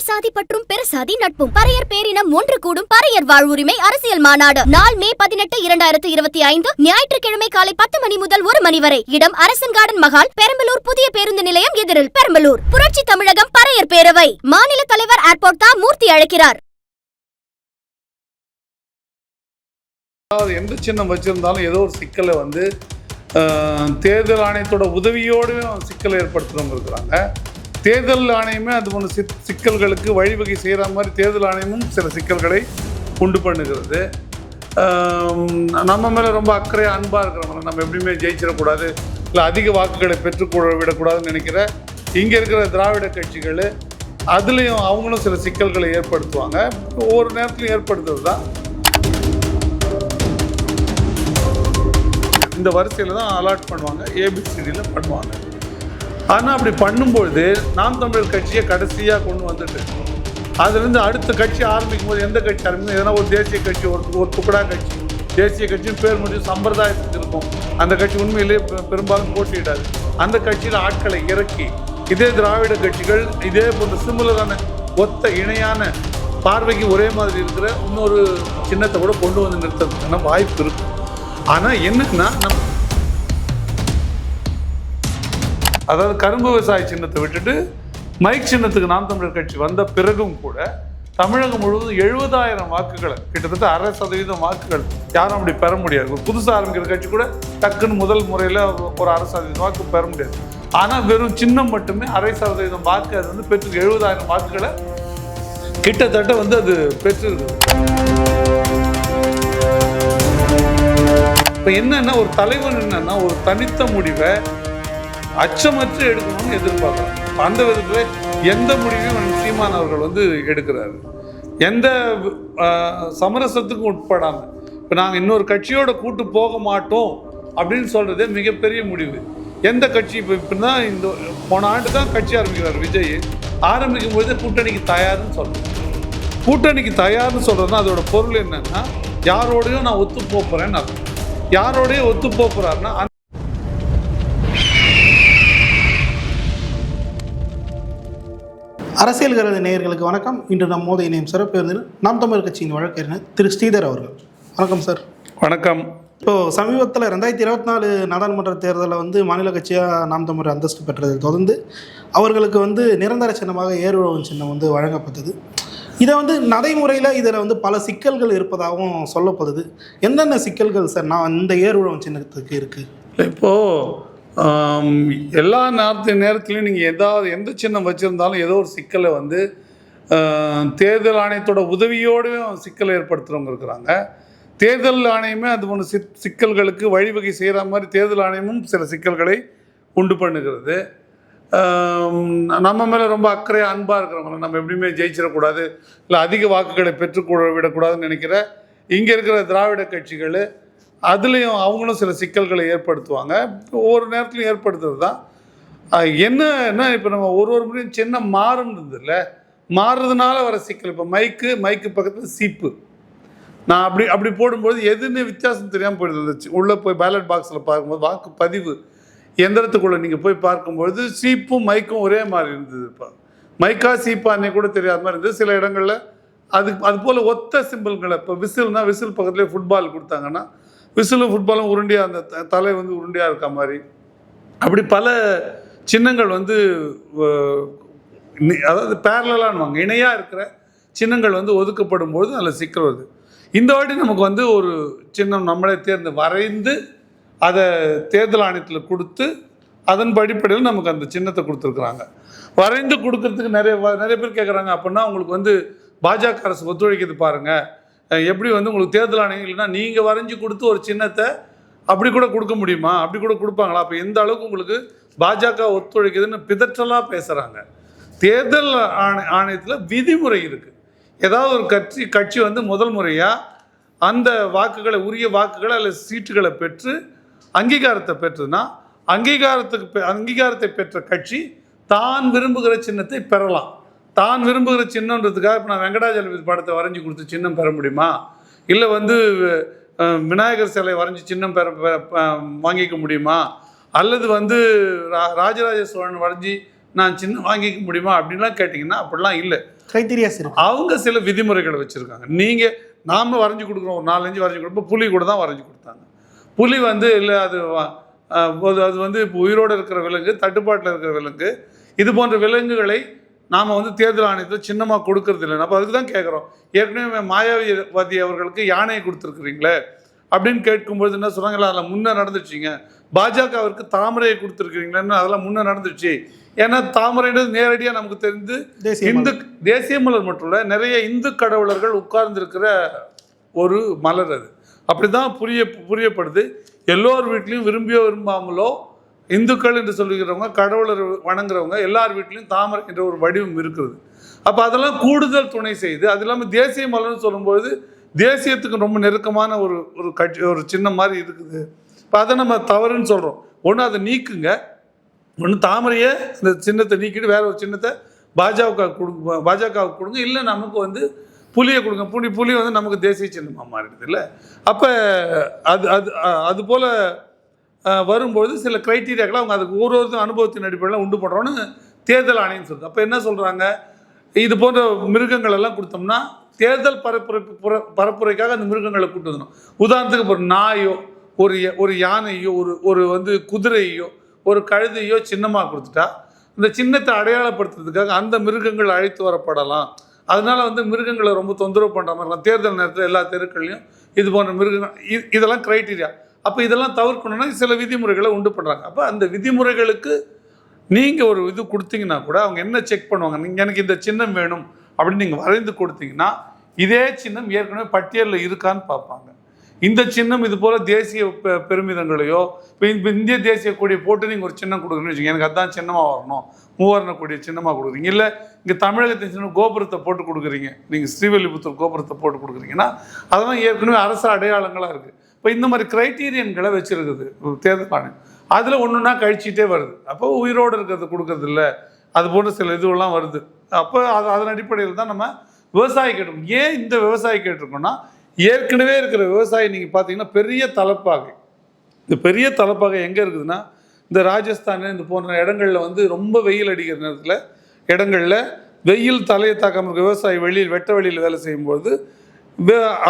உயர் சாதி பற்றும் பெருசாதி நட்பும் பறையர் பேரினம் ஒன்று கூடும் பறையர் வாழ்வுரிமை அரசியல் மாநாடு. நாள் மே பதினெட்டு இரண்டாயிரத்து இருபத்தி ஐந்து ஞாயிற்றுக்கிழமை காலை பத்து மணி முதல் ஒரு மணி வரை. இடம் அரசன் கார்டன் மகால் பெரம்பலூர் புதிய பேருந்து நிலையம் எதிரில் பெரம்பலூர். புரட்சி தமிழகம் பறையர் பேரவை. மாநில தலைவர் ஏர்போர்ட் தா மூர்த்தி அழைக்கிறார். அதாவது எந்த சின்னம் வச்சிருந்தாலும் ஏதோ ஒரு சிக்கலை வந்து தேர்தல் ஆணையத்தோட உதவியோடு சிக்கலை ஏற்படுத்துறவங்க இருக்கிறாங்க. தேர்தல் ஆணையமே அது ஒன்று சிக் சிக்கல்களுக்கு வழிவகை செய்கிற மாதிரி தேர்தல் ஆணையமும் சில சிக்கல்களை உண்டு பண்ணுகிறது. நம்ம மேலே ரொம்ப அக்கறையாக அன்பாக இருக்கிறவங்க நம்ம எப்படியுமே ஜெயிச்சிடக்கூடாது இல்லை அதிக வாக்குகளை பெற்றுக்கொள்ள விடக்கூடாதுன்னு நினைக்கிற இங்கே இருக்கிற திராவிட கட்சிகள் அதுலேயும் அவங்களும் சில சிக்கல்களை ஏற்படுத்துவாங்க. ஒவ்வொரு நேரத்திலும் ஏற்படுத்துறது தான். இந்த வரிசையில் தான் அலாட் பண்ணுவாங்க ஏபிசிடியில் பண்ணுவாங்க. ஆனால் அப்படி பண்ணும்பொழுது நாம் தமிழர் கட்சியை கடைசியாக கொண்டு வந்துட்டு அதுலேருந்து அடுத்த கட்சி ஆரம்பிக்கும் போது எந்த கட்சி ஆரம்பிக்கும் எதனா ஒரு தேசிய கட்சி ஒரு ஒரு துக்கடா கட்சி. தேசிய கட்சியும் பேர் முடியும் சம்பிரதாயத்துக்கு இருக்கும். அந்த கட்சி உண்மையிலேயே பெ- பெரும்பாலும் போட்டியிடாது அந்த கட்சியில் ஆட்களை இறக்கி இதே திராவிட கட்சிகள் இதே போன்ற சிமிலரான ஒத்த இணையான பார்வைக்கு ஒரே மாதிரி இருக்கிற இன்னொரு சின்னத்தை கூட கொண்டு வந்து நிறுத்துறதுக்கான வாய்ப்பு இருக்கும் ஆனால் என்னன்னா நம்ம அதாவது கரும்பு விவசாய சின்னத்தை விட்டுட்டு மைக் சின்னத்துக்கு நாம் தமிழர் கட்சி வந்த பிறகும் கூட தமிழகம் முழுவதும் எழுபதாயிரம் வாக்குகளை கிட்டத்தட்ட அரை சதவீதம் வாக்குகள் யாரும் அப்படி பெற முடியாது. ஒரு புதுசாக ஆரம்பிக்கிற கட்சி கூட டக்குன்னு முதல் முறையில் ஒரு அரை சதவீதம் வாக்கு பெற முடியாது. ஆனால் வெறும் சின்னம் மட்டுமே அரை சதவீதம் வாக்கு அது வந்து பெற்று எழுபதாயிரம் வாக்குகளை கிட்டத்தட்ட வந்து அது பெற்று இப்போ என்னன்னா ஒரு தலைவன் என்னன்னா ஒரு தனித்த முடிவை அச்சமற்று எடுக்கணும்னு எதிர்பார்க்குறாங்க. அந்த விதத்தில் எந்த முடிவையும் சீமான் அவர்கள் வந்து எடுக்கிறாரு. எந்த சமரசத்துக்கும் உட்படாமல் இப்போ நாங்கள் இன்னொரு கட்சியோட கூட்டு போக மாட்டோம் அப்படின்னு சொல்கிறதே மிகப்பெரிய முடிவு. எந்த கட்சி இப்போ இப்போ தான் இந்த போன ஆண்டு தான் கட்சி ஆரம்பிக்கிறார் விஜய். ஆரம்பிக்கும் போது கூட்டணிக்கு தயார்னு சொல்கிறேன் கூட்டணிக்கு தயார்னு சொல்கிறதுனா அதோட பொருள் என்னன்னா யாரோடையும் நான் ஒத்து போகிறேன்னு அர்த்தம். யாரோடையும் ஒத்து போகிறாருன்னா அரசியல் கருத நேயர்களுக்கு வணக்கம். இன்று நம்மோது இணையும் சிறப்பு நாம் தமிழர் கட்சியின் வழக்கறிஞர் திரு ஸ்ரீதர் அவர்கள். வணக்கம் சார். வணக்கம். இப்போ சமீபத்தில் ரெண்டாயிரத்தி இருபத்தி நாலு நாடாளுமன்ற தேர்தலில் வந்து மாநில கட்சியாக நாம் தமிழர் அந்தஸ்து பெற்றதை தொடர்ந்து அவர்களுக்கு வந்து நிரந்தர சின்னமாக ஏறுழவன் சின்னம் வந்து வழங்கப்பட்டது. இதை வந்து நடைமுறையில் இதில் வந்து பல சிக்கல்கள் இருப்பதாகவும் சொல்லப்படுது. என்னென்ன சிக்கல்கள் சார் நான் இந்த ஏறுழவன் சின்னத்துக்கு இருக்குது இப்போது எல்லா நேரத்து நேரத்துலையும் நீங்கள் எதாவது எந்த சின்னம் வச்சுருந்தாலும் ஏதோ ஒரு சிக்கலை வந்து தேர்தல் ஆணையத்தோட உதவியோடையும் சிக்கலை ஏற்படுத்துகிறவங்க இருக்கிறாங்க. தேர்தல் ஆணையமே அது ஒன்று சிக் சிக்கல்களுக்கு வழிவகை செய்கிற மாதிரி தேர்தல் ஆணையமும் சில சிக்கல்களை உண்டு பண்ணுகிறது. நம்ம மேலே ரொம்ப அக்கறையாக அன்பாக இருக்கிறவங்க நம்ம எப்படியுமே ஜெயிச்சிடக்கூடாது. இல்லை அதிக வாக்குகளை பெற்றுக்கொள்ள விடக்கூடாதுன்னு நினைக்கிற இங்கே இருக்கிற திராவிட கட்சிகள் அதுலேயும் அவங்களும் சில சிக்கல்களை ஏற்படுத்துவாங்க. ஒவ்வொரு நேரத்துலையும் ஏற்படுத்துறது தான் என்னன்னா இப்போ நம்ம ஒரு ஒரு முறையும் சின்ன மாறுன்றது இல்லை மாறுறதுனால வர சிக்கல். இப்போ மைக்கு மைக்கு பக்கத்தில் சீப்பு நான் அப்படி அப்படி போடும்போது எதுன்னு வித்தியாசம் தெரியாமல் போயிடுது. உள்ளே போய் பேலட் பாக்ஸில் பார்க்கும்போது வாக்கு பதிவு எந்திரத்துக்குள்ளே நீங்கள் போய் பார்க்கும்பொழுது சீப்பும் மைக்கும் ஒரே மாதிரி இருந்தது இப்போ. மைக்கா சீப்பான்னே கூட தெரியாத மாதிரி இருந்தது. சில இடங்களில் அது அது போல் ஒத்த சிம்பிள்களை இப்போ விசில்னா விசில் பக்கத்துலேயே ஃபுட்பால் கொடுத்தாங்கன்னா விசிலும் ஃபுட்பாலும் உருண்டையாக அந்த த- தலை வந்து உருண்டையாக இருக்க மாதிரி. அப்படி பல சின்னங்கள் வந்து அதாவது பேரலான்வாங்க இணையாக இருக்கிற சின்னங்கள் வந்து ஒதுக்கப்படும் பொழுது அதில் சிக்கல் வருது இந்த வாட்டி நமக்கு வந்து ஒரு சின்னம் நம்மளே தேர்ந்து வரைந்து அதை தேர்தல் ஆணையத்தில் கொடுத்து அதன் அடிப்படையில் நமக்கு அந்த சின்னத்தை கொடுத்துருக்குறாங்க. வரைந்து கொடுக்கறதுக்கு நிறைய வ- நிறைய பேர் கேட்குறாங்க அப்படின்னா உங்களுக்கு வந்து பாஜக அரசு ஒத்துழைக்குது பாருங்கள் எப்படி வந்து உங்களுக்கு தேர்தல் ஆணையம் இல்லைன்னா நீங்கள் வரைஞ்சி கொடுத்து ஒரு சின்னத்தை அப்படி கூட கொடுக்க முடியுமா? அப்படி கூட கொடுப்பாங்களா? அப்போ எந்த அளவுக்கு உங்களுக்கு பாஜக ஒத்துழைக்குதுன்னு பிதற்றலாக பேசுகிறாங்க தேர்தல் ஆணை ஆணையத்தில் விதிமுறை இருக்குது ஏதாவது ஒரு கட்சி கட்சி வந்து முதல் முறையாக அந்த வாக்குகளை உரிய வாக்குகளை அல்லது சீட்டுகளை பெற்று அங்கீகாரத்தை பெற்றதுன்னா அங்கீகாரத்துக்கு பெ- அங்கீகாரத்தை பெற்ற கட்சி தான் விரும்புகிற சின்னத்தை பெறலாம். தான் விரும்புகிற சின்னன்றதுக்காக இப்போ நான் வெங்கடாஜலபதி படத்தை வரைஞ்சி கொடுத்து சின்னம் பெற முடியுமா? இல்லை வந்து விநாயகர் சிலை வரைஞ்சி சின்னம் பெற வாங்கிக்க முடியுமா? அல்லது வந்து ரா ராஜராஜ சோழன் வரைஞ்சி நான் சின்னம் வாங்கிக்க முடியுமா? அப்படின்லாம் கேட்டிங்கன்னா அப்படிலாம் இல்லை. கிரைட்டீரியாஸ் இருக்கு அவங்க சில விதிமுறைகளை வச்சுருக்காங்க. நீங்கள் நாம வரைஞ்சி கொடுக்குறோம் ஒரு நாலஞ்சு வரைஞ்சி கொடுப்போம் புலி கூட தான் வரைஞ்சி கொடுத்தாங்க. புலி வந்து இல்லை அது- அது வந்து இப்போ உயிரோடு இருக்கிற விலங்கு தட்டுப்பாட்டில் இருக்கிற விலங்கு இது போன்ற விலங்குகளை நாம் வந்து தேர்தல் ஆணையத்தில் சின்னமாக கொடுக்கறது இல்லை அப்போ அதுக்கு தான் கேட்குறோம் ஏற்கனவே மாயாவதி அவர்களுக்கு யானையை கொடுத்துருக்குறீங்களே அப்படின்னு கேட்கும்போது என்ன சொல்கிறாங்களா அதில் முன்னே நடந்துச்சுங்க. பாஜகவிற்கு தாமரையை கொடுத்துருக்கீங்களேன்னு அதெல்லாம் முன்னே நடந்துச்சு. ஏன்னா தாமரைன்றது நேரடியாக நமக்கு தெரிந்து இந்து தேசிய மலர் மட்டும் இல்லை நிறைய இந்து கடவுளர்கள் உட்கார்ந்திருக்கிற ஒரு மலர் அது. அப்படிதான் புரிய புரியப்படுது. எல்லோர் வீட்லேயும் விரும்பியோ விரும்பாமலோ இந்துக்கள் என்று சொல்லுகிறவங்க கடவுளர் வணங்குறவங்க எல்லார் வீட்லேயும் தாமரை என்ற ஒரு வடிவம் இருக்கிறது அப்போ அதெல்லாம் கூடுதல் துணை செய்து அது இல்லாமல் தேசிய மலர்னு சொல்லும்போது தேசியத்துக்கு ரொம்ப நெருக்கமான ஒரு ஒரு கட்சி ஒரு சின்ன மாதிரி இருக்குது. இப்போ அதை நம்ம தவறுன்னு சொல்கிறோம் ஒன்று அதை நீக்குங்க. ஒன்று தாமரையை அந்த சின்னத்தை நீக்கிட்டு வேற ஒரு சின்னத்தை பாஜக கொடுங்க பாஜகவுக்கு கொடுங்க. இல்லை நமக்கு வந்து புலியை கொடுங்க. புலி புலி வந்து நமக்கு தேசிய சின்னமாக மாறிடுது இல்லை? அப்போ அது அது அது போல் வரும்போது சில க்ரைட்டீரியாக்களை அவங்க அதுக்கு ஒரு ஒரு அனுபவத்தின் அடிப்படையில் உண்டு பண்ணுறோன்னு தேர்தல் ஆணையம் சொல்லுது. அப்போ என்ன சொல்கிறாங்க இது போன்ற மிருகங்கள் எல்லாம் கொடுத்தோம்னா தேர்தல் பரப்புரை புற- பரப்புரைக்காக அந்த மிருகங்களை கூட்டு வரணும் உதாரணத்துக்கு இப்போ ஒரு நாயோ ஒரு ஒரு யானையோ ஒரு ஒரு வந்து குதிரையோ ஒரு கழுதையோ சின்னமாக கொடுத்துட்டா இந்த சின்னத்தை அடையாளப்படுத்துறதுக்காக அந்த மிருகங்கள் அழைத்து வரப்படலாம். அதனால வந்து மிருகங்களை ரொம்ப தொந்தரவு பண்ணுற மாதிரி தேர்தல் நேரத்தில் எல்லா தெருக்கள்லையும் இது போன்ற மிருகங்கள் இதெல்லாம் க்ரைட்டீரியா அப்போ இதெல்லாம் தவிர்க்கணும்னா சில விதிமுறைகளை உண்டு பண்ணுறாங்க அப்போ அந்த விதிமுறைகளுக்கு நீங்கள் ஒரு இது கொடுத்தீங்கன்னா கூட அவங்க என்ன செக் பண்ணுவாங்க? நீங்கள் எனக்கு இந்த சின்னம் வேணும் அப்படின்னு நீங்கள் வரைந்து கொடுத்தீங்கன்னா இதே சின்னம் ஏற்கனவே பட்டியலில் இருக்கான்னு பார்ப்பாங்க. இந்த சின்னம் இது போல் தேசிய பெ- பெருமிதங்களையோ இப்போ இந்த இந்திய தேசிய கொடியை போட்டு நீங்கள் ஒரு சின்னம் கொடுக்குறீங்கன்னு வச்சுக்கோங்க. எனக்கு அதான் சின்னமாக வரணும். மூவர்ண கொடியை சின்னமாக கொடுக்குறீங்க. இல்லை இங்கே தமிழகத்தின் சின்ன கோபுரத்தை போட்டு கொடுக்குறீங்க. நீங்கள் ஸ்ரீவில்லிபுத்தூர் கோபுரத்தை போட்டு கொடுக்குறீங்கன்னா அதெல்லாம் ஏற்கனவே அரசு அடையாளங்களாக இருக்குது இப்போ இந்த மாதிரி க்ரைட்டீரியன்களை வச்சுருக்குது. தேர்தல் ஆணையம். அதில் ஒன்றுனா கழிச்சிட்டே வருது. அப்போ உயிரோடு இருக்கிறது கொடுக்கறது இல்லை. அது போன்ற சில இதுவெல்லாம் வருது. அப்போ அது அதன் அடிப்படையில் தான் நம்ம விவசாயி கேட்டோம் ஏன் இந்த விவசாயி கேட்டிருக்கோம்னா ஏற்கனவே இருக்கிற விவசாயி நீங்கள் பார்த்தீங்கன்னா பெரிய தலைப்பாகை இந்த பெரிய தலைப்பாகை எங்கே இருக்குதுன்னா இந்த ராஜஸ்தான் இந்த போன்ற இடங்களில் வந்து ரொம்ப வெயில் அடிக்கிற நேரத்தில் இடங்களில் வெயில் தலையை தாக்காமல் இருக்க விவசாயி வெளியில் வெட்ட வெளியில் வேலை செய்யும்போது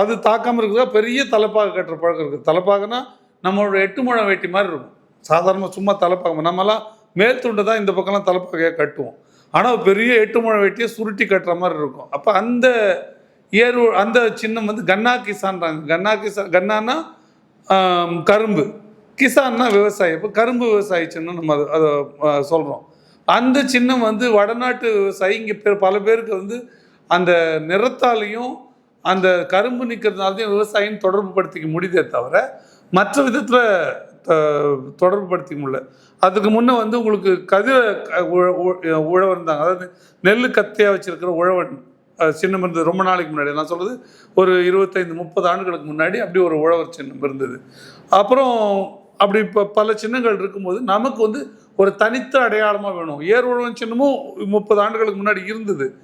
அது தாக்காமல் இருக்கிறதா பெரிய தலைப்பாக கட்டுற பழக்கம் இருக்குது தலைப்பாகனா நம்மளோட எட்டு முழம் வேட்டி மாதிரி இருக்கும். சாதாரணமாக சும்மா தலைப்பாக நம்மலாம் மேல் துண்டை தான் இந்த பக்கம்லாம் தலைப்பாகையாக கட்டுவோம். ஆனால் பெரிய எட்டு முழம் வேட்டியை சுருட்டி கட்டுற மாதிரி இருக்கும். அப்போ அந்த ஏறு அந்த சின்னம் வந்து கன்னா கிசான்றாங்க. கன்னா கிசான் கன்னானா கரும்பு. கிசான்னா விவசாயி. இப்போ கரும்பு விவசாயி சின்னம் நம்ம அதை அதை சொல்கிறோம் அந்த சின்னம் வந்து வடநாட்டு விவசாயி இங்கே பல பேருக்கு வந்து அந்த நிறத்தாலையும் அந்த கரும்பு நிற்கிறதுனாலதான் விவசாயம் தொடர்பு படுத்திக்க முடியுதே தவிர மற்ற விதத்தில் தொடர்பு படுத்திக்க முடியல. அதுக்கு முன்னே வந்து உங்களுக்கு கதிர உழவன் உழ- உழவர் இருந்தாங்க. அதாவது நெல் கத்தையாக வச்சிருக்கிற உழவன் சின்னம் இருந்தது. ரொம்ப நாளைக்கு முன்னாடி நான் சொல்கிறது ஒரு இருபத்தைந்து முப்பது ஆண்டுகளுக்கு முன்னாடி அப்படி ஒரு உழவர் சின்னம் இருந்தது. அப்புறம் அப்படி இப்போ பல சின்னங்கள் இருக்கும்போது நமக்கு வந்து ஒரு தனித்த அடையாளமாக வேணும். ஏர் உழவன் சின்னமும் முப்பது ஆண்டுகளுக்கு முன்னாடி இருந்தது.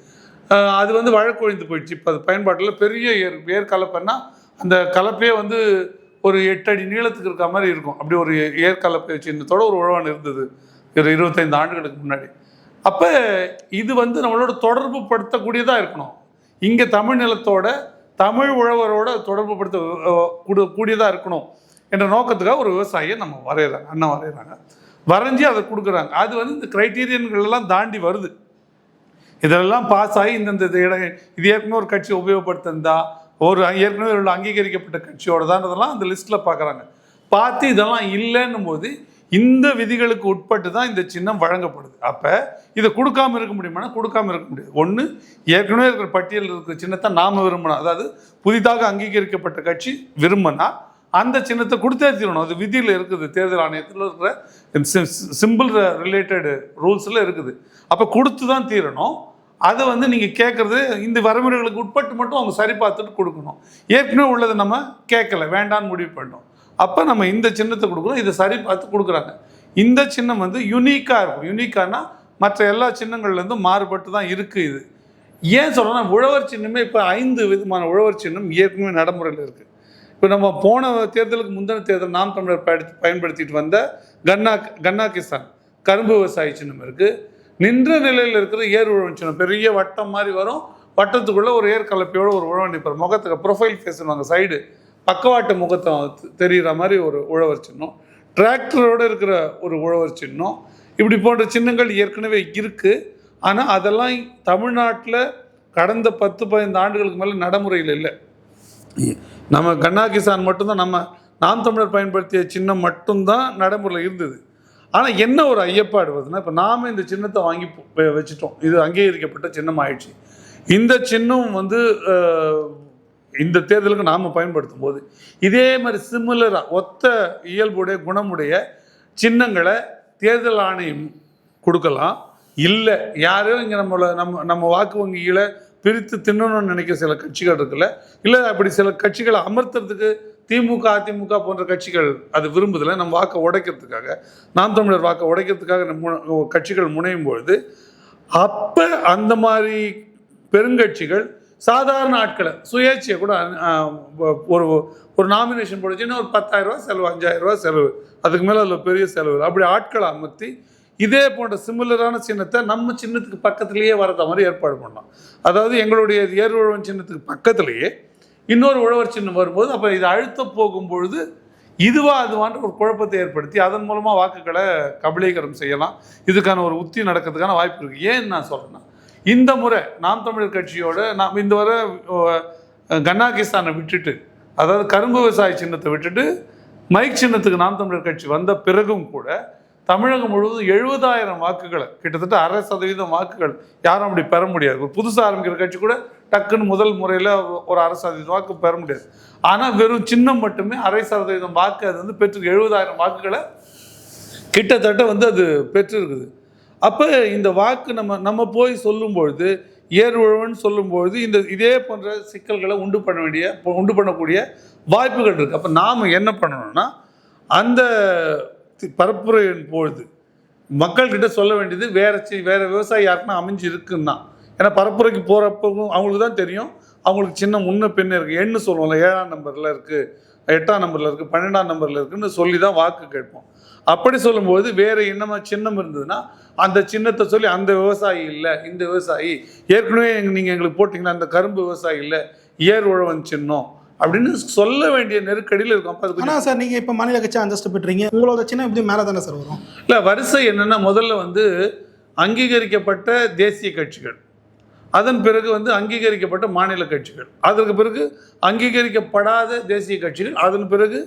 அது வந்து வழக்கொழிந்து போயிடுச்சு. இப்போ அது பயன்பாட்டில் பெரிய ஏர் ஏர் கலப்பைன்னா அந்த கலப்பையே வந்து ஒரு எட்டு அடி நீளத்துக்கு இருக்க மாதிரி இருக்கும். அப்படி ஒரு ஏர் கலப்பை சின்னத்தோட ஒரு உழவன் இருந்தது. ஒரு இருபத்தைந்து ஆண்டுகளுக்கு முன்னாடி. அப்போ இது வந்து நம்மளோட தொடர்பு படுத்தக்கூடியதாக இருக்கணும். இங்கே தமிழ் நிலத்தோட தமிழ் உழவரோட தொடர்பு படுத்த கூடு- கூடியதாக இருக்கணும் என்ற நோக்கத்துக்காக ஒரு விவசாயியை நம்ம வரைகிறாங்க அண்ணன் வரைகிறாங்க வரைஞ்சி அதை கொடுக்குறாங்க. அது வந்து இந்த கிரைட்டீரியன்கள் எல்லாம் தாண்டி வருது. இதெல்லாம் பாஸ் ஆகி இந்தந்த இது இது ஏற்கனவே ஒரு கட்சி உபயோகப்படுத்திருந்தா ஒரு ஏற்கனவே உள்ள அங்கீகரிக்கப்பட்ட கட்சியோட தான்றதெல்லாம் அந்த லிஸ்ட்டில் பார்க்குறாங்க பார்த்து இதெல்லாம் இல்லைன்னும் போது இந்த விதிகளுக்கு உட்பட்டு தான் இந்த சின்னம் வழங்கப்படுது. அப்போ இதை கொடுக்காம இருக்க முடியுமானா கொடுக்காம இருக்க முடியாது. ஒன்று ஏற்கனவே இருக்கிற பட்டியலில் இருக்கிற சின்னத்தை நாம் விரும்பணும். அதாவது புதிதாக அங்கீகரிக்கப்பட்ட கட்சி விரும்பினா அந்த சின்னத்தை கொடுத்தே தீரணும். அது விதியில் இருக்குது. தேர்தல் ஆணையத்தில் இருக்கிற சிம்பிள் ரிலேட்டடு ரூல்ஸில் இருக்குது. அப்போ கொடுத்து தான் தீரணும். அதை வந்து நீங்கள் கேட்குறது இந்த வரமுறைகளுக்கு உட்பட்டு மட்டும் அவங்க சரி பார்த்துட்டு கொடுக்கணும். ஏற்கனவே உள்ளதை நம்ம கேட்கல வேண்டான்னு முடிவு பண்ணோம் அப்போ நம்ம இந்த சின்னத்தை கொடுக்குறோம் இதை சரி பார்த்து கொடுக்குறாங்க. இந்த சின்னம் வந்து யுனிக்காக இருக்கும். யுனிக்கானா மற்ற எல்லா சின்னங்கள்லேருந்தும் மாறுபட்டு தான் இருக்குது இது. ஏன் சொல்லணும்னா உழவர் சின்னமே இப்போ ஐந்து விதமான உழவர் சின்னம் ஏற்கனவே நடைமுறையில் இருக்குது இப்போ நம்ம போன தேர்தலுக்கு முந்தின தேர்தல் நாம் தமிழர் பயன்படுத்திட்டு வந்த கன்னா கன்னா கிசான் கரும்பு விவசாய சின்னம் இருக்குது நின்ற நிலையில் இருக்கிற ஏர் உழவன் சின்னம் பெரிய வட்டம் மாதிரி வரும். வட்டத்துக்குள்ளே ஒரு ஏர் கலப்பையோட ஒரு உழவன் நிற்பார் முகத்துக்கு ப்ரொஃபைல் ஃபேஸ்னுவாங்க சைடு பக்கவாட்டு முகத்தை தெரிகிற மாதிரி ஒரு உழவர் சின்னம். டிராக்டரோடு இருக்கிற ஒரு உழவர் சின்னம். இப்படி போன்ற சின்னங்கள் ஏற்கனவே இருக்குது ஆனால் அதெல்லாம் தமிழ்நாட்டில் கடந்த பத்து பதினைந்து ஆண்டுகளுக்கு மேலே நடைமுறையில் இல்லை. நம்ம கண்ணா கிசான் மட்டும்தான் நம்ம நாம் தமிழர் பயன்படுத்திய சின்னம் மட்டும்தான் நடைமுறையில் இருந்தது. ஆனால் என்ன ஒரு ஐயப்பாடு வருதுன்னா இப்போ நாம் இந்த சின்னத்தை வாங்கி வச்சுட்டோம். இது அங்கீகரிக்கப்பட்ட சின்னம் ஆயிடுச்சு இந்த சின்னம் வந்து இந்த தேர்தலுக்கு நாம் பயன்படுத்தும் போது இதே மாதிரி சிமிலராக ஒத்த இயல்புடைய குணமுடைய சின்னங்களை தேர்தல் ஆணையம் கொடுக்கலாம். இல்லை யாரும் இங்கே நம்மளை நம்ம நம்ம வாக்கு வங்கிகளை பிரித்து தின்னணும்னு நினைக்கிற சில கட்சிகள் இருக்குல்ல இல்லை அப்படி சில கட்சிகளை அமர்த்துறதுக்கு திமுக அதிமுக போன்ற கட்சிகள் அது விரும்புதில்லை. நம்ம வாக்கை உடைக்கிறதுக்காக நாம் தமிழர் வாக்கை உடைக்கிறதுக்காக நம்ம கட்சிகள் முனையும் பொழுது அப்போ அந்த மாதிரி பெருங்கட்சிகள் சாதாரண ஆட்களை சுயேட்சையை கூட ஒரு ஒரு நாமினேஷன் போடுச்சுன்னா ஒரு பத்தாயிரம் செலவு அஞ்சாயிரம் செலவு. அதுக்கு மேலே அதில் பெரிய செலவு அப்படி ஆட்களை அமர்த்தி இதே போன்ற சிமிலரான சின்னத்தை நம்ம சின்னத்துக்கு பக்கத்துலேயே வரத மாதிரி ஏற்பாடு பண்ணலாம். அதாவது எங்களுடைய ஏர்வழவன் சின்னத்துக்கு பக்கத்துலேயே இன்னொரு உழவர் சின்னம் வரும்போது அப்போ இது அழுத்த போகும் பொழுது இதுவா அதுவான்ற ஒரு குழப்பத்தை ஏற்படுத்தி அதன் மூலமாக வாக்குகளை கபலீகரம் செய்யலாம். இதுக்கான ஒரு உத்தி நடக்கிறதுக்கான வாய்ப்பு இருக்குது ஏன்னு நான் சொல்கிறேன்னா இந்த முறை நாம் தமிழர் கட்சியோட நாம் இந்த வரை கன்னாகிஸ்தானை கன்னா விட்டுட்டு அதாவது கரும்பு விவசாய சின்னத்தை விட்டுட்டு மைக் சின்னத்துக்கு நாம் தமிழர் கட்சி வந்த பிறகும் கூட தமிழகம் முழுவதும் எழுபதாயிரம் வாக்குகளை கிட்டத்தட்ட அரை சதவீதம் வாக்குகள் யாரும் அப்படி பெற முடியாது. புதுசாக ஆரம்பிக்கிற கட்சி கூட டக்குன்னு முதல் முறையில் ஒரு அரை சதவீதம் வாக்கு பெற முடியாது. ஆனால் வெறும் சின்னம் மட்டுமே அரை சதவீதம் வாக்கு அது வந்து பெற்று எழுபதாயிரம் வாக்குகளை கிட்டத்தட்ட வந்து அது பெற்றிருக்குது. அப்போ இந்த வாக்கு நம்ம நம்ம போய் சொல்லும் பொழுது ஏர் உழவன் சொல்லும் பொழுது இந்த இதே போன்ற சிக்கல்களை உண்டு பண்ண வேண்டிய உண்டு பண்ணக்கூடிய வாய்ப்புகள் இருக்குது அப்போ நாம் என்ன பண்ணணும்னா அந்த தி- பரப்புரையின் பொழுது மக்கள்கிட்ட சொல்ல வேண்டியது வேற சி வேற விவசாயி யாருக்குன்னா அமைஞ்சு இருக்குன்னா ஏன்னா பரப்புரைக்கு போகிறப்பவும் அவங்களுக்கு தான் தெரியும். அவங்களுக்கு சின்ன முன்ன பின்ன இருக்குது எண்ணு சொல்லுவோம்ல ஏழாம் நம்பரில் இருக்குது எட்டாம் நம்பரில் இருக்குது பன்னெண்டாம் நம்பரில் இருக்குன்னு சொல்லி தான் வாக்கு கேட்போம். அப்படி சொல்லும்போது வேறு என்னமா சின்னம் இருந்ததுன்னா அந்த சின்னத்தை சொல்லி அந்த விவசாயி இல்லை இந்த விவசாயி ஏற்கனவே நீங்கள் எங்களுக்கு போட்டிங்கன்னா அந்த கரும்பு விவசாயி இல்லை ஏர் உழவன் சின்னம் அப்படின்னு சொல்ல வேண்டிய நெருக்கடியில் இருக்கும். அப்போ ஆனால் சார் நீங்கள் இப்போ மாநில கட்சி அந்தஸ்து பெற்றீங்க. உங்களோட சின்னம் எப்படி மேலே தானே சார் வரும்? இல்லை வரிசை என்னன்னா முதல்ல வந்து அங்கீகரிக்கப்பட்ட தேசிய கட்சிகள். அதன் பிறகு வந்து அங்கீகரிக்கப்பட்ட மாநில கட்சிகள். அதற்கு பிறகு அங்கீகரிக்கப்படாத தேசிய கட்சிகள் அதன் பிறகு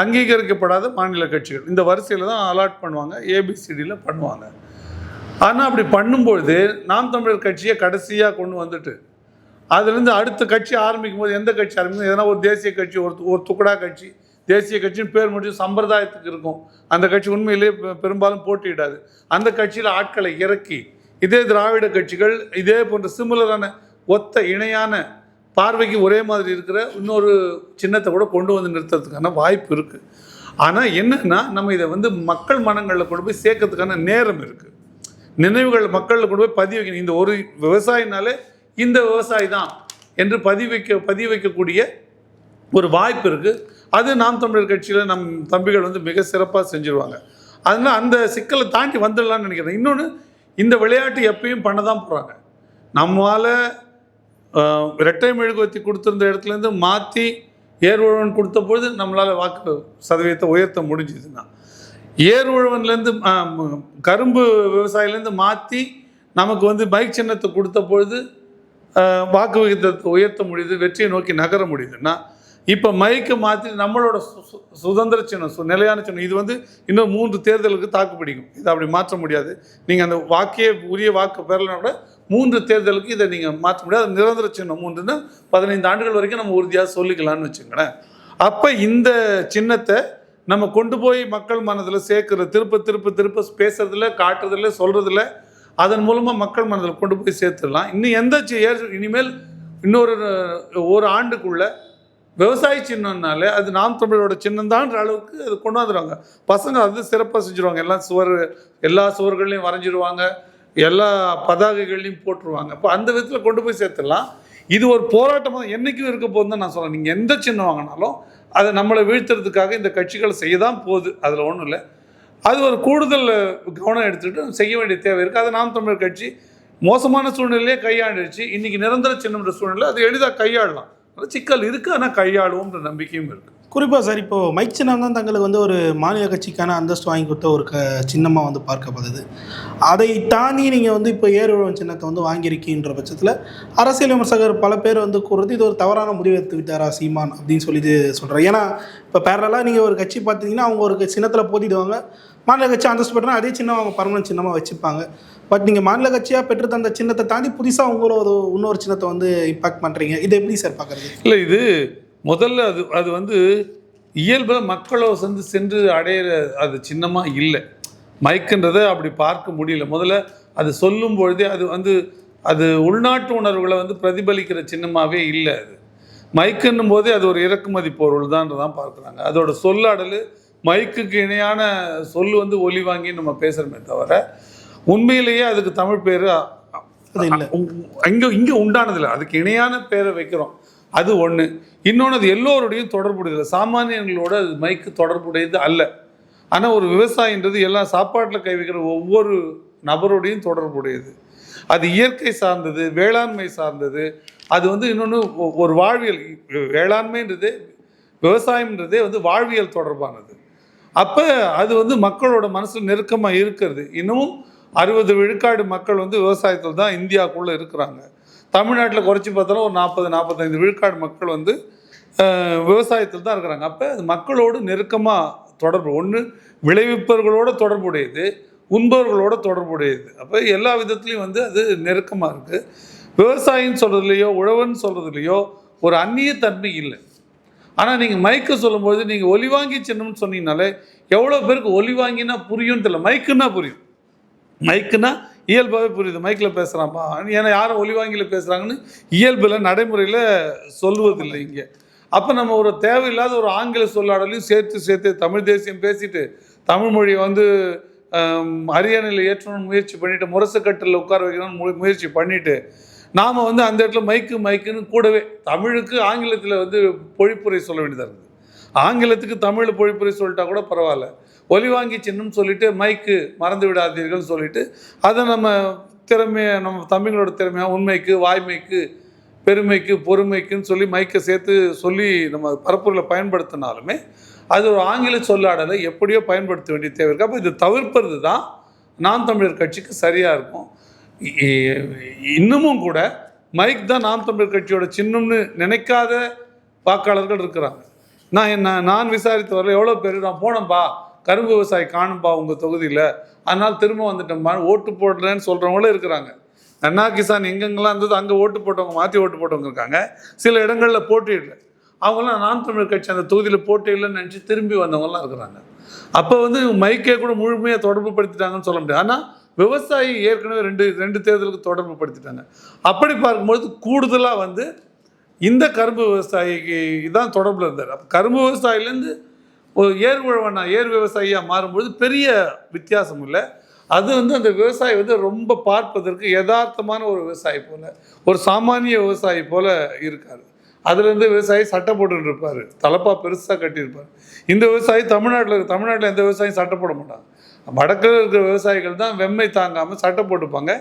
அங்கீகரிக்கப்படாத மாநில கட்சிகள். இந்த வரிசையில் தான் அலாட் பண்ணுவாங்க ஏபிசிடியில் பண்ணுவாங்க. ஆனால் அப்படி பண்ணும்பொழுது நாம் தமிழர் கட்சியை கடைசியாக கொண்டு வந்துட்டு அதுலேருந்து அடுத்த கட்சி ஆரம்பிக்கும் போது எந்த கட்சி ஆரம்பிக்கும்? எதனா ஒரு தேசிய கட்சி ஒரு ஒரு துக்கடா கட்சி. தேசிய கட்சின்னு பேர் முடிச்சு சம்பிரதாயத்துக்கு இருக்கும். அந்த கட்சி உண்மையிலேயே பெரும்பாலும் போட்டியிடாது. அந்த கட்சியில் ஆட்களை இறக்கி இதே திராவிட கட்சிகள் இதே போன்ற சிமிலரான ஒத்த இணையான பார்வைக்கு ஒரே மாதிரி இருக்கிற இன்னொரு சின்னத்தை கூட கொண்டு வந்து நிறுத்துறதுக்கான வாய்ப்பு இருக்குது ஆனால் என்னன்னா நம்ம இதை வந்து மக்கள் மனங்களில் கொண்டு போய் சேர்க்கறதுக்கான நேரம் இருக்குது நினைவுகள் மக்களில் கொண்டு போய் பதிவு வைக்கணும். இந்த ஒரு விவசாயினாலே இந்த விவசாயி தான் என்று பதிவு வைக்க பதிவு வைக்கக்கூடிய ஒரு வாய்ப்பு இருக்குது அது நாம் தமிழர் கட்சியில் நம் தம்பிகள் வந்து மிக சிறப்பாக செஞ்சுருவாங்க. அதனால் அந்த சிக்கலை தாண்டி வந்துடலாம்னு நினைக்கிறேன். இன்னொன்று இந்த விளையாட்டு எப்பயும் பண்ண தான் போகிறாங்க நம்மளால் இரட்டை மெழுகுவத்தி கொடுத்துருந்த இடத்துலேருந்து மாற்றி ஏர் உழவன் கொடுத்த பொழுது நம்மளால் வாக்கு சதவீதத்தை உயர்த்த முடிஞ்சுதுன்னா. ஏர் உழவன்லேருந்து கரும்பு விவசாயிலேருந்து மாற்றி நமக்கு வந்து பைக் சின்னத்தை கொடுத்த பொழுது வாக்கு விகிதத்தை உயர்த்த முடியுது வெற்றியை நோக்கி நகர முடியுதுன்னா இப்போ மைக்கை மாற்றி நம்மளோட சு- சு- சுதந்திர சின்னம் சு- நிலையான சின்னம். இது வந்து இன்னும் மூன்று தேர்தலுக்கு தாக்கு பிடிக்கும். இதை அப்படி மாற்ற முடியாது. நீங்கள் அந்த வாக்கே உரிய வாக்கு பெறலைன்னா கூட மூன்று தேர்தலுக்கு இதை நீங்கள் மாற்ற முடியாது. நிரந்தர சின்னம். மூன்றுன்னு பதினைந்து ஆண்டுகள் வரைக்கும் நம்ம உறுதியாக சொல்லிக்கலாம்னு வச்சுங்களேன் அப்போ இந்த சின்னத்தை நம்ம கொண்டு போய் மக்கள் மனதில் சேர்க்குற திருப்ப திருப்ப திருப்ப பேசுறதில்ல காட்டுறதில்ல சொல்கிறதில்ல அதன் மூலமாக மக்கள் மனதில் கொண்டு போய் சேர்த்துடலாம். இன்னும் எந்த சி- ஏர் இனிமேல் இன்னொரு ஒரு ஆண்டுக்குள்ளே விவசாய சின்னம்னாலே அது நாம் தமிழோட சின்னம்தான்ற அளவுக்கு அது கொண்டு வந்துடுவாங்க பசங்க அது சிறப்பாக செஞ்சுருவாங்க. எல்லாம் சுவர் எல்லா சுவர்கள்லையும் வரைஞ்சிருவாங்க. எல்லா பதாகைகள்லையும் போட்டுருவாங்க. இப்போ அந்த விதத்தில் கொண்டு போய் சேர்த்துடலாம். இது ஒரு போராட்டமாக என்றைக்கும் இருக்க போகுதுன்னு தான் நான் சொல்கிறேன் நீங்கள் எந்த சின்னம் வாங்கினாலும் அதை நம்மளை வீழ்த்துறதுக்காக இந்த கட்சிகள் செய்ய தான் போகுது. அதில் ஒன்றும் இல்லை. அது ஒரு கூடுதல் கவனம் எடுத்துகிட்டு செய்ய வேண்டிய தேவை இருக்குது அதை நாம் தமிழர் கட்சி மோசமான சூழ்நிலையே கையாண்டுச்சு இன்றைக்கி நிரந்தர சின்னம்ன்ற சூழ்நிலை அது எளிதாக கையாளலாம். சிக்கல் இருக்குது ஆனால் கையாளுவோம்ன்ற நம்பிக்கையும் இருக்குது குறிப்பாக சார் இப்போது மைக் சின்னம் தான் தங்களுக்கு வந்து ஒரு மாநில கட்சிக்கான அந்தஸ்து வாங்கி கொடுத்த ஒரு க சின்னமாக வந்து பார்க்கப்படுது. அதை தாண்டி நீங்கள் வந்து இப்போ ஏறுழவன் சின்னத்தை வந்து வாங்கியிருக்கீன்ற பட்சத்தில் அரசியல் விமர்சகர் பல பேர் வந்து கூறுறது இது ஒரு தவறான முடிவு எடுத்து விட்டாரா சீமான் அப்படின்னு சொல்லிட்டு சொல்கிறேன் ஏன்னா இப்போ பேரலாக நீங்கள் ஒரு கட்சி பார்த்தீங்கன்னா அவங்க ஒரு சின்னத்தில் போட்டிடுவாங்க. மாநில கட்சி அந்தஸ்து பெற்றா அதே சின்னம் அவங்க பர்மனன்ட் சின்னமாக வச்சுப்பாங்க. பட் நீங்கள் மாநில கட்சியாக பெற்று தந்த சின்னத்தை தாண்டி புதுசாக உங்களோட ஒரு இன்னொரு சின்னத்தை வந்து இம்பாக்ட் பண்ணுறீங்க இது எப்படி சார் பார்க்குறது? இல்லை இது முதல்ல அது அது வந்து இயல்பில் மக்களோ வந்து சென்று அடையிற அது சின்னமாக இல்லை. மைக்குன்றதை அப்படி பார்க்க முடியல. முதல்ல அது சொல்லும் பொழுதே அது வந்து அது உள்நாட்டு உணர்வுகளை வந்து பிரதிபலிக்கிற சின்னமாகவே இல்லை அது. மைக்குன்னும் போதே அது ஒரு இறக்குமதி பொருள் தான் பார்க்குறாங்க. அதோட சொல்லாடல் மைக்குக்கு இணையான சொல் வந்து ஒலி வாங்கி நம்ம பேசுகிறோமே தவிர உண்மையிலேயே அதுக்கு தமிழ் பேர் அது இல்லை. இங்கே இங்கே உண்டானதில்லை. அதுக்கு இணையான பேரை வைக்கிறோம். அது ஒன்று இன்னொன்று அது எல்லோருடையும் தொடர்புடையது சாமானியங்களோட அது மைக்கு தொடர்புடையது அல்ல. ஆனால் ஒரு விவசாயின்றது எல்லாம் சாப்பாட்டில் கை வைக்கிற ஒவ்வொரு நபரோடையும் தொடர்புடையது. அது இயற்கை சார்ந்தது வேளாண்மை சார்ந்தது. அது வந்து இன்னொன்று ஒரு வாழ்வியல் வேளாண்மைன்றது விவசாயம்ன்றதே வந்து வாழ்வியல் தொடர்பானது. அப்போ அது வந்து மக்களோட மனசில் நெருக்கமாக இருக்கிறது. இன்னமும் அறுபது விழுக்காடு மக்கள் வந்து விவசாயத்தில் தான் இந்தியாவுக்குள்ளே இருக்கிறாங்க. தமிழ்நாட்டில் குறைச்சி பார்த்தாலும் ஒரு நாற்பது நாற்பத்தைந்து விழுக்காடு மக்கள் வந்து விவசாயத்தில் தான் இருக்கிறாங்க. அப்போ அது மக்களோடு நெருக்கமாக தொடர்பு. ஒன்று விளைவிப்பவர்களோட தொடர்புடையது உண்பவர்களோட தொடர்புடையது. அப்போ எல்லா விதத்துலேயும் வந்து அது நெருக்கமாக இருக்குது விவசாயின்னு சொல்கிறதுலையோ உழவன் சொல்கிறதுலையோ ஒரு அந்நிய தன்மை இல்லை. ஆனால் நீங்கள் மைக்கு சொல்லும்போது நீங்கள் ஒலி வாங்கி சின்னம்னு சொன்னீங்கனாலே எவ்வளோ பேருக்கு ஒலி வாங்கினா புரியும்னு தெரியல. மைக்குன்னா புரியும். மைக்குனா இயல்பாகவே புரியுது. மைக்கில் பேசுகிறான்ப்பா ஏன்னா யாரும் ஒலி வாங்கியில் பேசுகிறாங்கன்னு இயல்பில் நடைமுறையில் சொல்லுவதில்லை இங்கே. அப்போ நம்ம ஒரு தேவையில்லாத ஒரு ஆங்கில சொல்லாடலையும் சேர்த்து சேர்த்து தமிழ் தேசியம் பேசிட்டு தமிழ் மொழியை வந்து ஆம், அரியணையில் ஏற்றணும்னு முயற்சி பண்ணிவிட்டு முரசுக்கட்டில் உட்கார வைக்கணும்னு முயற்சி பண்ணிவிட்டு நாம் வந்து அந்த இடத்துல மைக்கு மைக்குன்னு கூடவே தமிழுக்கு ஆங்கிலத்தில் வந்து பொழிப்புரை சொல்ல வேண்டியதாக இருக்குது. ஆங்கிலத்துக்கு தமிழ் பொழிப்புரை சொல்லிட்டா கூட பரவாயில்ல. ஒலி வாங்கி சின்னம் சொல்லிட்டு மைக்கு மறந்து விடாதீர்கள் சொல்லிட்டு அதை நம்ம திறமையை நம்ம தமிழோட திறமையாக உண்மைக்கு வாய்மைக்கு பெருமைக்கு பொறுமைக்குன்னு சொல்லி மைக்கை சேர்த்து சொல்லி நம்ம பரப்புரையில் பயன்படுத்தினாலுமே அது ஒரு ஆங்கில சொல்லாடலை எப்படியோ பயன்படுத்த வேண்டிய தேவை இருக்குது அப்போ இது தவிர்ப்பது தான் நாம் தமிழர் கட்சிக்கு சரியாக இருக்கும். இன்னமும் கூட மைக் தான் நாம் தமிழர் கட்சியோட சின்னம்னு நினைக்காத வாக்காளர்கள் இருக்கிறாங்க. நான் என்ன நான் விசாரித்து வரல எவ்வளோ பேர் நான் போனேன்பா கரும்பு விவசாயி காணும்பா உங்கள் தொகுதியில். அதனால் திரும்ப வந்துட்டோம்மா ஓட்டு போடலன்னு சொல்கிறவங்களும் இருக்கிறாங்க. அண்ணா கிசான் எங்கெங்கெல்லாம் இருந்தது அங்கே ஓட்டு போட்டவங்க மாற்றி ஓட்டு போட்டவங்க இருக்காங்க. சில இடங்களில் போட்டியிடல அவங்களாம் நான் தமிழர் கட்சி அந்த தொகுதியில் போட்டியிடலன்னு நினச்சி திரும்பி வந்தவங்கலாம் இருக்கிறாங்க. அப்போ வந்து மைக்கே கூட முழுமையாக தொடர்பு படுத்திட்டாங்கன்னு சொல்ல முடியாது. ஆனால் விவசாயி ஏற்கனவே ரெண்டு ரெண்டு தேர்தலுக்கு தொடர்பு படுத்திட்டாங்க. அப்படி பார்க்கும்போது கூடுதலாக வந்து இந்த கரும்பு விவசாயிக்கு தான் தொடர்பில் இருந்தார். அப்போ கரும்பு விவசாயிலேருந்து ஒரு ஏர் உழவனா ஏர் விவசாயியாக மாறும்பொழுது பெரிய வித்தியாசம் இல்லை. அது வந்து அந்த விவசாயி வந்து ரொம்ப பார்ப்பதற்கு யதார்த்தமான ஒரு விவசாயி போல ஒரு சாமானிய விவசாயி போல இருக்கார். அதுலேருந்து விவசாயி சட்டை போட்டுட்டு இருப்பார். தலப்பா பெருசாக கட்டியிருப்பார். இந்த விவசாயி தமிழ்நாட்டில் தமிழ்நாட்டில் எந்த விவசாயம் சட்டை போட மாட்டாங்க. வடக்கில் இருக்கிற விவசாயிகள் தான் வெம்மை தாங்காமல் சட்டை போட்டுப்பாங்க.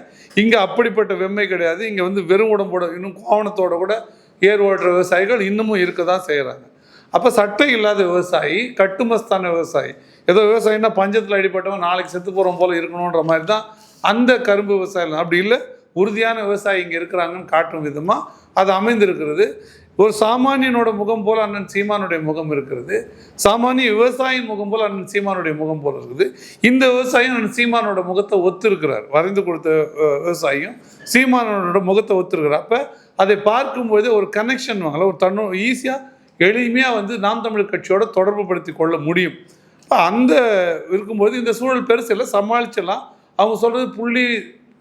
இங்கே அப்படிப்பட்ட வெம்மை கிடையாது. இங்கே வந்து வெறும் உடம்போட இன்னும் கோவணத்தோட கூட ஏர் ஓட்டுற விவசாயிகள் இன்னமும் இருக்க தான் செய்கிறாங்க அப்போ சட்டை இல்லாத விவசாயி கட்டுமஸ்தான விவசாயி. ஏதோ விவசாயின்னா பஞ்சத்தில் அடிப்பட்டவன் நாளைக்கு செத்து போகிறோம் போல இருக்கணுன்ற மாதிரி தான் அந்த கரும்பு விவசாயம் அப்படி இல்லை உறுதியான விவசாயி இங்கே இருக்கிறாங்கன்னு காட்டும் விதமாக அது அமைந்திருக்கிறது. ஒரு சாமானியனோட முகம் போல் அண்ணன் சீமானுடைய முகம் இருக்கிறது. சாமானிய விவசாயின் முகம் போல் அண்ணன் சீமானுடைய முகம் போல் இருக்குது. இந்த விவசாயம் அண்ணன் சீமானோட முகத்தை ஒத்துருக்கிறார். வரைந்து கொடுத்த விவசாயியும் சீமானோட முகத்தை ஒத்துருக்கிறார். அப்போ அதை பார்க்கும்போது ஒரு கனெக்ஷன் வாங்கல. ஒரு தன்னோ ஈஸியாக எளிமையாக வந்து நாம் தமிழ் கட்சியோட தொடர்பு படுத்தி கொள்ள முடியும். இப்போ அந்த இருக்கும்போது இந்த சூழல் பெருசில் சமாளிச்சிடலாம். அவங்க சொல்கிறது புள்ளி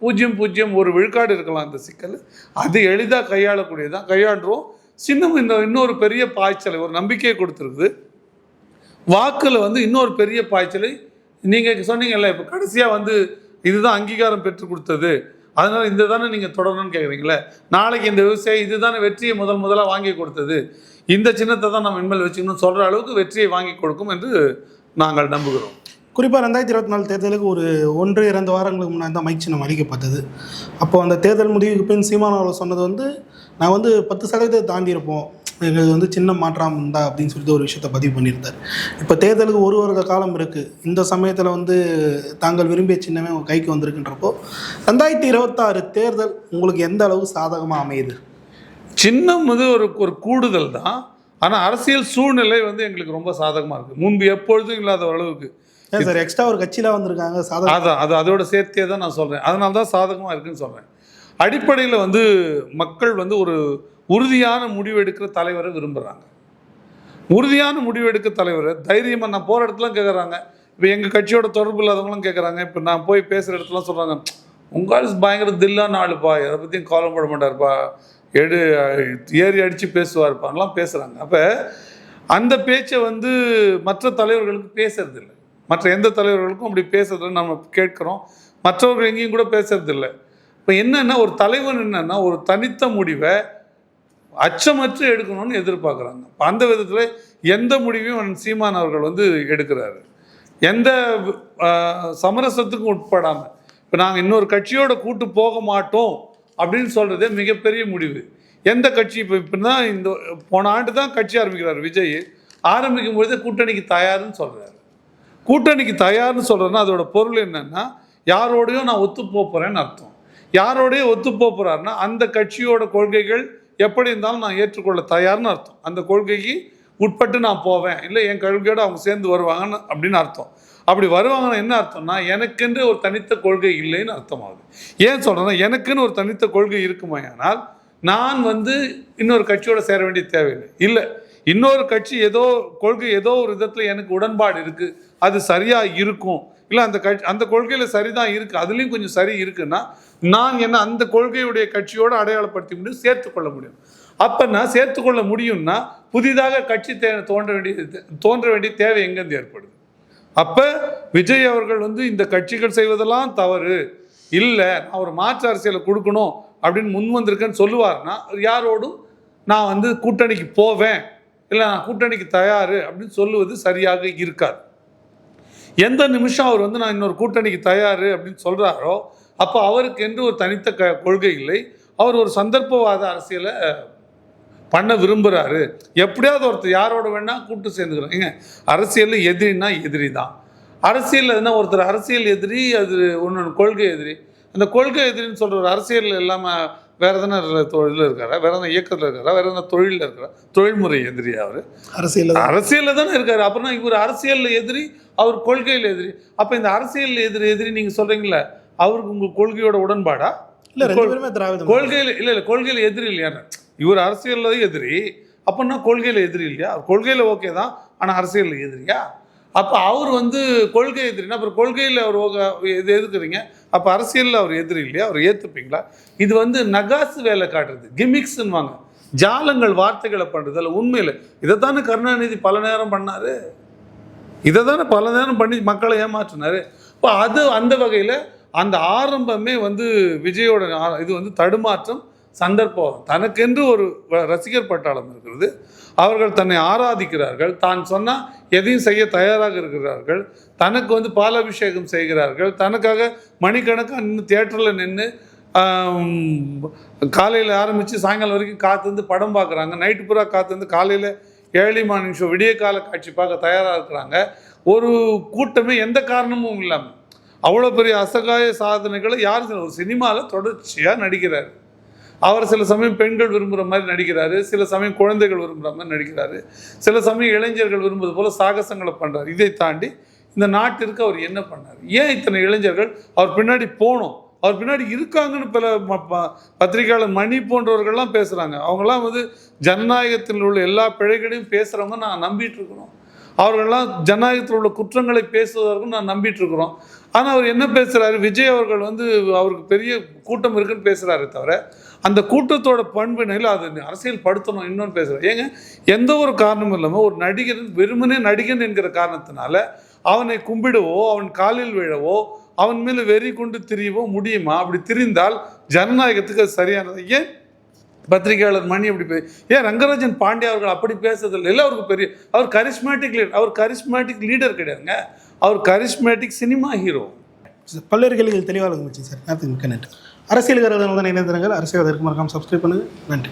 பூஜ்ஜியம் பூஜ்ஜியம் ஒரு விழுக்காடு இருக்கலாம் அந்த சிக்கல். அது எளிதாக கையாளக்கூடியதான் கையாண்டுருவோம் சின்னம் இந்த இன்னொரு பெரிய பாய்ச்சலை ஒரு நம்பிக்கையை கொடுத்துருக்குது. வாக்கில் வந்து இன்னொரு பெரிய பாய்ச்சலை நீங்கள் சொன்னீங்கல்ல இப்போ கடைசியாக வந்து இதுதான் அங்கீகாரம் பெற்றுக் கொடுத்தது. அதனால் இந்த தானே நீங்கள் தொடரணும்னு கேட்குறீங்களே நாளைக்கு இந்த விவசாயி இதுதானே வெற்றியை முதல் முதலாக வாங்கி கொடுத்தது. இந்த சின்னத்தை தான் நம்ம இனிமேல் வச்சுக்கணும்னு சொல்கிற அளவுக்கு வெற்றியை வாங்கி கொடுக்கும் என்று நாங்கள் நம்புகிறோம். குறிப்பாக ரெண்டாயிரத்தி இருபத்தி நாலு தேர்தலுக்கு ஒரு ஒன்று இரண்டு வாரங்களுக்கு முன்னாடி தான் மைக் சின்னம் அளிக்கப்பட்டது. அப்போ அந்த தேர்தல் முடிவுக்கு பின் சீமான் அவர்கள் சொன்னது வந்து நான் வந்து பத்து சதவீதத்தை தாண்டி இருப்போம் எங்களுக்கு வந்து சின்ன மாற்றம் இருந்தா அப்படின்னு சொல்லிட்டு ஒரு விஷயத்தை பதிவு பண்ணியிருந்தார். இப்போ தேர்தலுக்கு ஒரு வருட காலம் இருக்குது இந்த சமயத்தில் வந்து தாங்கள் விரும்பிய சின்னமே உங்கள் கைக்கு வந்திருக்குன்றப்போ ரெண்டாயிரத்தி இருபத்தாறு தேர்தல் உங்களுக்கு எந்த அளவு சாதகமாக அமையுது? சின்னம் வந்து ஒரு ஒரு கூடுதல் தான். ஆனால் அரசியல் சூழ்நிலை வந்து எங்களுக்கு ரொம்ப சாதகமாக இருக்குது முன்பு எப்பொழுதும் இல்லாத அளவுக்கு சார் எக்ஸ்ட்ரா ஒரு கட்சியில் வந்திருக்காங்க சாதகம்? அதான் அது அதோட சேர்த்தே தான் நான் சொல்கிறேன் அதனால தான் சாதகமாக இருக்குன்னு சொல்கிறேன் அடிப்படையில் வந்து மக்கள் வந்து ஒரு உறுதியான முடிவு எடுக்கிற தலைவரை விரும்புகிறாங்க உறுதியான முடிவு எடுக்க தலைவர் தைரியமாக நான் போகிற இடத்துல கேட்குறாங்க இப்போ எங்கள் கட்சியோட தொடர்பு இல்லாதவங்களும் கேட்குறாங்க இப்போ நான் போய் பேசுகிற இடத்துல சொல்கிறாங்க உங்கள் பயங்கர தில்லான ஆளுப்பா. எதை பற்றியும் கவலைப்பட மாட்டார்ப்பா. எடு ஏறி அடித்து பேசுவார்ப்பான்லாம் பேசுகிறாங்க அப்போ அந்த பேச்சை வந்து மற்ற தலைவர்களுக்கு பேசுறதில்லை. மற்ற எந்த தலைவர்களுக்கும் அப்படி பேசுறதில்லை நம்ம கேட்குறோம். மற்றவர்கள் எங்கேயும் கூட பேசுறதில்ல. இப்போ என்னென்னா ஒரு தலைவன் என்னென்னா ஒரு தனித்த முடிவை அச்சமற்று எடுக்கணும்னு எதிர்பார்க்குறாங்க. இப்போ அந்த விதத்தில் எந்த முடிவையும் சீமான் அவர்கள் வந்து எடுக்கிறாரு. எந்த சமரசத்துக்கும் உட்படாமல் இப்போ நாங்கள் இன்னொரு கட்சியோட கூட்டு போக மாட்டோம். அப்படின்னு சொல்கிறதே மிகப்பெரிய முடிவு. எந்த கட்சி இப்போ இப்போ தான் இந்த போன ஆண்டு தான் கட்சி ஆரம்பிக்கிறார் விஜய். ஆரம்பிக்கும் பொழுது கூட்டணிக்கு தயார்னு சொல்கிறாரு கூட்டணிக்கு தயார்னு சொல்கிறேன்னா அதோட பொருள் என்னன்னா யாரோடையும் நான் ஒத்து போகிறேன்னு அர்த்தம். யாரோடையும் ஒத்து போகிறாருன்னா அந்த கட்சியோட கொள்கைகள் எப்படி இருந்தாலும் நான் ஏற்றுக்கொள்ள தயார்னு அர்த்தம். அந்த கொள்கைக்கு உட்பட்டு நான் போவேன். இல்லை என் கொள்கையோடு அவங்க சேர்ந்து வருவாங்கன்னு அப்படின்னு அர்த்தம். அப்படி வருவாங்கன்னா என்ன அர்த்தம்னா எனக்கென்று ஒரு தனித்த கொள்கை இல்லைன்னு அர்த்தமாகுது. ஏன் சொல்கிறேன்னா எனக்குன்னு ஒரு தனித்த கொள்கை இருக்குமானால் நான் வந்து இன்னொரு கட்சியோட சேர வேண்டிய தேவையில்லை. இல்லை இன்னொரு கட்சி ஏதோ கொள்கை ஏதோ ஒரு விதத்தில் எனக்கு உடன்பாடு இருக்குது அது சரியாக இருக்கும். இல்லை அந்த கட்சி அந்த கொள்கையில் சரிதான் இருக்குது அதுலேயும் கொஞ்சம் சரி இருக்குன்னா நான் என்ன அந்த கொள்கையுடைய கட்சியோடு அடையாளப்படுத்தி முடியும் சேர்த்துக்கொள்ள முடியும். அப்போ நான் சேர்த்துக்கொள்ள முடியும்னா புதிதாக கட்சி தே தோன்ற வேண்டிய தோன்ற வேண்டிய தேவை எங்கேருந்து ஏற்படுது? அப்போ விஜய் அவர்கள் வந்து இந்த கட்சிகள் செய்வதெல்லாம் தவறு. இல்லை நான் ஒரு மாற்று அரசியலை கொடுக்கணும் அப்படின்னு முன் வந்திருக்கேன்னு சொல்லுவார்னா யாரோடும் நான் வந்து கூட்டணிக்கு போவேன். இல்லை நான் கூட்டணிக்கு தயார் அப்படின்னு சொல்லுவது சரியாக இருக்காது. எந்த நிமிஷம் அவர் வந்து நான் இன்னொரு கூட்டணிக்கு தயார் அப்படின்னு சொல்கிறாரோ அப்போ அவருக்கு என்று ஒரு தனித்த க கொள்கை இல்லை. அவர் ஒரு சந்தர்ப்பவாத அரசியலை பண்ண விரும்புகிறாரு எப்படியாவது ஒருத்தர் யாரோட வேணால் கூட்டு சேர்ந்துக்கிறோம். ஏங்க அரசியலில் எதிரின்னா எதிரி தான் அரசியல் என்ன ஒருத்தர் அரசியல் எதிரி அது ஒன்று கொள்கை எதிரி. அந்த கொள்கை எதிரின்னு சொல்கிற ஒரு அரசியல் இல்லாமல் வேற எதனா இதில் இருக்காரா? வேற எதனா இயக்கத்தில் இருக்காரா? வேற எதனா தொழிலில் இருக்கிறா தொழில்முறை எதிரி அவர். அரசியலில் அரசியலில் தானே இருக்காரு. அப்புறம் இவர் அரசியலில் எதிரி அவர் கொள்கையில் எதிரி. அப்போ இந்த அரசியல் எதிரி எதிரி நீங்கள் சொல்கிறீங்களே அவருக்கு உங்கள் கொள்கையோட உடன்பாடா? இல்லை கொள்கையில் இல்லை இல்லை கொள்கையில் எதிரி இல்லையா? இவர் அரசியலில் எதிரி அப்படின்னா கொள்கையில் எதிரி இல்லையா? கொள்கையில் ஓகே தான் ஆனால் அரசியலில் எதிரியா? அப்போ அவர் வந்து கொள்கை எதிரினா அப்புறம் கொள்கையில் அவர் ஓக- இது எதுக்குறீங்க? அப்போ அரசியலில் அவர் எதிரி இல்லையா? அவர் ஏற்றுப்பீங்களா இது வந்து நகாசு வேலை காட்டுறது கிமிக்ஸ்ன்னுவாங்க ஜாலங்கள் வார்த்தைகளை பண்ணுறது அதில் உண்மையில். இதை தானே கருணாநிதி பல நேரம் பண்ணார்? இதை தானே பல நேரம் பண்ணி மக்களை ஏமாற்றினாரு? இப்போ அது அந்த வகையில் அந்த ஆரம்பமே வந்து விஜயோட இது வந்து தடுமாற்றம் சந்தர்ப்பம். தனக்கென்று ஒரு ரசிகர் பட்டாளம் இருக்கிறது. அவர்கள் தன்னை ஆராதிக்கிறார்கள். தான் சொன்னால் எதையும் செய்ய தயாராக இருக்கிறார்கள். தனக்கு வந்து பாலாபிஷேகம் செய்கிறார்கள். தனக்காக மணிக்கணக்காக நின்று தியேட்டரில் நின்று காலையில் ஆரம்பித்து சாயங்காலம் வரைக்கும் காத்திருந்து படம் பார்க்குறாங்க நைட்டு பூரா காத்திருந்து காலையில் ஏழி மார்னிங் ஷோ விடிய கால காட்சி பார்க்க தயாராக இருக்கிறாங்க. ஒரு கூட்டமே எந்த காரணமும் இல்லாமல் அவ்வளோ பெரிய அசகாய சாதனைகளை யார் ஒரு சினிமாவில் தொடர்ச்சியாக நடிக்கிறார். அவர் சில சமயம் பெண்கள் விரும்புகிற மாதிரி நடிக்கிறாரு சில சமயம் குழந்தைகள் விரும்புகிற மாதிரி நடிக்கிறாரு சில சமயம் இளைஞர்கள் விரும்புவது போல சாகசங்களை பண்ணுறாரு இதை தாண்டி இந்த நாட்டிற்கு அவர் என்ன பண்ணார்? ஏன் இத்தனை இளைஞர்கள் அவர் பின்னாடி போகணும் அவர் பின்னாடி இருக்காங்கன்னு பல ப- பத்திரிகையாளர் மணி போன்றவர்கள்லாம் பேசுகிறாங்க அவங்கெல்லாம் வந்து ஜனநாயகத்தில் உள்ள எல்லா பிழைகளையும் பேசுகிறவங்க நான் நம்பிட்டு இருக்கிறோம். அவர்கள்லாம் ஜனநாயகத்தில் உள்ள குற்றங்களை பேசுவதற்கும் நான் நம்பிட்டு இருக்கிறோம். ஆனால் அவர் என்ன பேசுகிறாரு விஜய் அவர்கள் வந்து அவருக்கு பெரிய கூட்டம் இருக்குன்னு பேசுகிறாரு தவிர அந்த கூட்டத்தோட பண்பினையில் அது அரசியல் படுத்தணும் இன்னொன்று பேசுகிறேன் ஏங்க எந்த ஒரு காரணமும் இல்லாமல் ஒரு நடிகர் வெறுமனே நடிகன் என்கிற காரணத்தினால அவனை கும்பிடவோ அவன் காலில் விழவோ அவன் மேலே வெறி கொண்டு திரியவோ முடியுமா? அப்படி திரிந்தால் ஜனநாயகத்துக்கு அது சரியானது. ஏன்? பத்திரிகையாளர் மணி அப்படி பே ஏன் ரங்கராஜன் பாண்டே அவர்கள் அப்படி பேசுறதில்லை? இல்லை அவருக்கு பெரிய அவர் கரிஸ்மேட்டிக் லீடர் அவர் கரிஸ்மேட்டிக் லீடர் கிடையாதுங்க. அவர் கரிஸ்மேட்டிக் சினிமா ஹீரோ பல்வேறு கேள்விகள் தெளிவாக சார். மிக்க நன்றி. அரசியல் கருதல் இணைந்திருங்கள். அரசியல் அதற்கு மறக்காமல் சப்ஸ்கிரைப் பண்ணுங்கள் நன்றி.